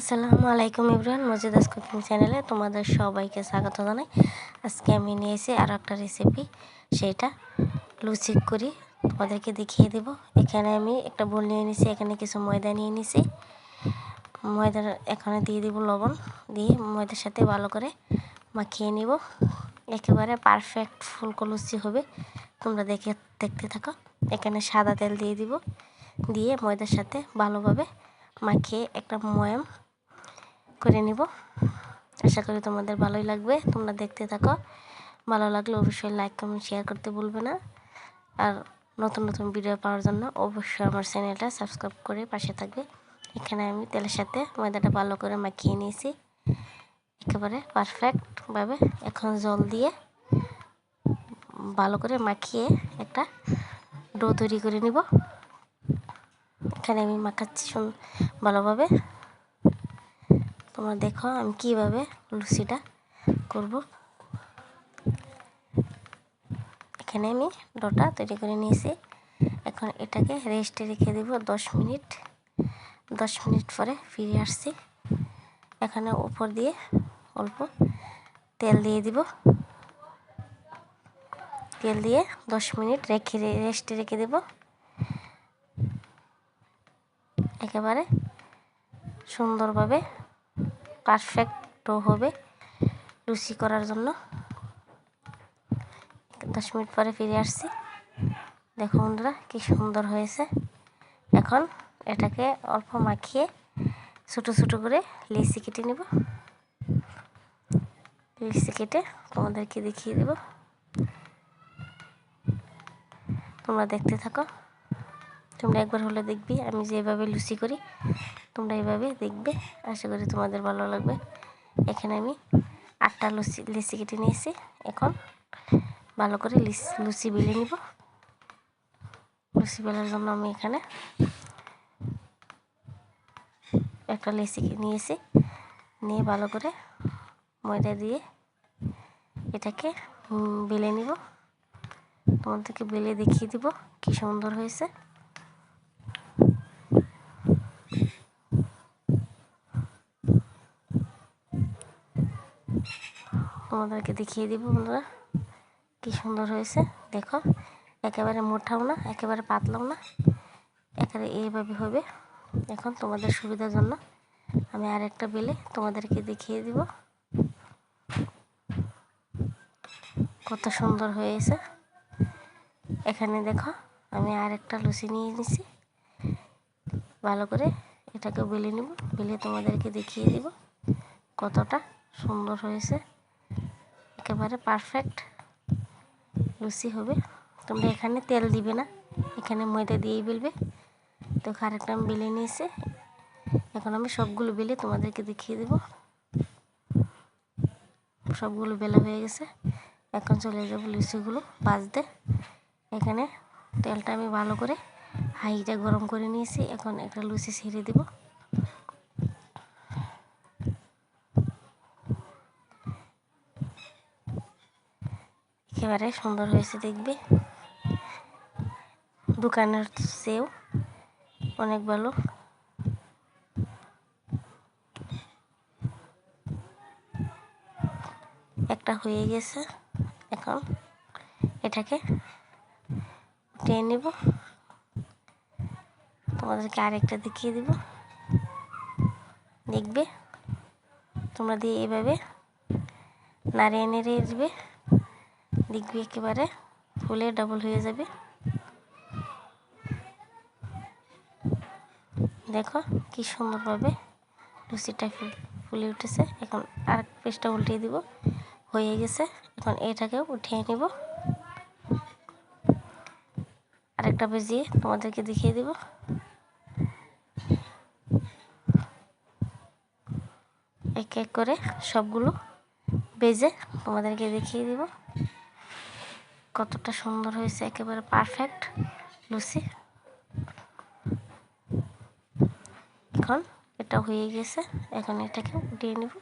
আসসালামু আলাইকুম ইব্রাহিম মজিদাস কুকিং চ্যানেলে তোমাদের সবাইকে স্বাগত জানাই। আজকে আমি নিয়েছি আরও একটা রেসিপি সেটা লুচি করি। তোমাদেরকে দেখিয়ে দেব। এখানে আমি একটা বোল নিয়ে নিছি, এখানে কিছু ময়দা নিয়ে নিছি। ময়দা এখানে দিয়ে দিব লবণ, দিয়ে ময়দার সাথে ভালো করে মাখিয়ে নিব। একেবারে পারফেক্ট ফুলকো লুচি হবে। তোমরা দেখে, দেখতে থাকো। এখানে সাদা তেল দিয়ে দিব। দিয়ে ময়দার সাথে ভালোভাবে মাখিয়ে একটা ময়াম করে নিব। আশা করি তোমাদের ভালোই লাগবে। তোমরা দেখতে থাকো। ভালো লাগলে অবশ্যই লাইক কমেন্ট শেয়ার করতে ভুলবে না। আর নতুন নতুন ভিডিও পাওয়ার জন্য অবশ্যই আমার চ্যানেলটা সাবস্ক্রাইব করে পাশে থাকবে। এখানে আমি তেলের সাথে ময়দাটা ভালো করে মাখিয়ে নিয়েছি। একেবারে পারফেক্টভাবে এখন জল দিয়ে ভালো করে মাখিয়ে একটা ডো তৈরি করে নিব। এখানে আমি মাখাচ্ছি ভালোভাবে। তোমরা দেখো আমি কীভাবে লুচিটা করব। এখানে আমি ডোটা তৈরি করে নিয়েছি। এখন এটাকে রেস্টে রেখে দেব দশ মিনিট। দশ মিনিট পরে ফিরে আসছি। এখানে উপর দিয়ে অল্প তেল দিয়ে দিব। তেল দিয়ে দশ মিনিট রেখে রেস্টে রেখে দেব। একেবারে সুন্দরভাবে পারফেক্ট হবে লুচি করার জন্য। দশ মিনিট পরে ফিরে আসছি। দেখো বন্ধুরা, কি সুন্দর হয়েছে। এখন এটাকে অল্প মাখিয়ে ছোটো ছোটো করে লিচি কেটে নেব। লিচি কেটে তোমাদেরকে দেখিয়ে দেব। তোমরা দেখতে থাকো। তোমরা একবার হলে দেখবি আমি যেভাবে লুচি করি। তোমরা এইভাবে দেখবে। আশা করি তোমাদের ভালো লাগবে। এখানে আমি আটটা লুচি, লিচি কেটে নিয়েছি। এখন ভালো করে লুচি বেলে নিব। লুচি বেলার জন্য আমি এখানে একটা লিচি নিয়েছি। নিয়ে ভালো করে ময়দা দিয়ে এটাকে বেলে নিব। তোমাদেরকে বেলে দেখিয়ে দিব কি সুন্দর হয়েছে। তোমাদেরকে দেখিয়ে দিব বন্ধুরা। কি সুন্দর হয়েছে, দেখো। একেবারে মোটাও না, একেবারে পাতলাও না। একেবারে এইভাবে হবে। এখন তোমাদের সুবিধার জন্য আমি আর একটা বেলে তোমাদেরকে দেখিয়ে দিব। কত সুন্দর হয়েছে। এখানে দেখো, আমি আর একটা লুচি নিয়ে নিছি। ভালো করে এটাকে বেলে নিব, বেলে তোমাদেরকে দেখিয়ে দিব কতটা সুন্দর হয়েছে। একেবারে পারফেক্ট লুচি হবে। তোমরা এখানে তেল দিবে না। এখানে ময়দা দিয়েই বেলবে। তো আরেকটা আমি বেলে নিয়েছে। এখন আমি সবগুলো বেলে তোমাদেরকে দেখিয়ে দেব। সবগুলো বেলা হয়ে গেছে। এখন চলে যাব লুচিগুলো বাজতে এখানে তেলটা আমি ভালো করে হাইটা গরম করে নিয়েছি। এখন একটা লুচি ছেড়ে দেবো। একেবারে সুন্দর হয়েছে দেখবে। দোকানের সেও অনেক ভালো। একটা হয়ে গেছে এখন। এটাকে উঠিয়ে নেব। তোমাদেরকে আরেকটা দেখিয়ে দিব। দেখবে? তোমরা দিয়ে এভাবে নাড়িয়ে নেড়িয়ে দিবে দেখবি একেবারে, ফুলে ডাবল হয়ে যাবে। দেখো কি সুন্দরভাবে লুচিটা ফুলে উঠেছে। এখন আর পেস্টটা উল্টিয়ে দিব, হয়ে গেছে। এখন এটাকেও উঠিয়ে নিব। আরেকটা বেজিয়ে তোমাদেরকে দেখিয়ে দিব। এক এক করে সবগুলো বেজে তোমাদেরকে দেখিয়ে দিব। কতটা সুন্দর হয়েছে, একেবারে পারফেক্ট লুচি এখন এটা হয়ে গেছে, এখন এটাকে উঠিয়ে নেব।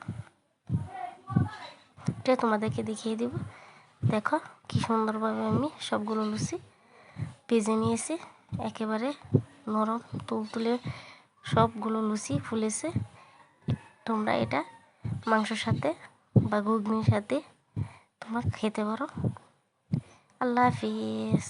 এটা তোমাদেরকে দেখিয়ে দিব। দেখো কি সুন্দরভাবে আমি সবগুলো লুচি ভেজে নিয়েছি, একেবারে নরম তুলতুলে সবগুলো লুচি ফুলেছে। তোমরা এটা মাংসর সাথে বা ঘুগনির সাথে তোমরা খেতে পারো। আল্লাহ হাফিজ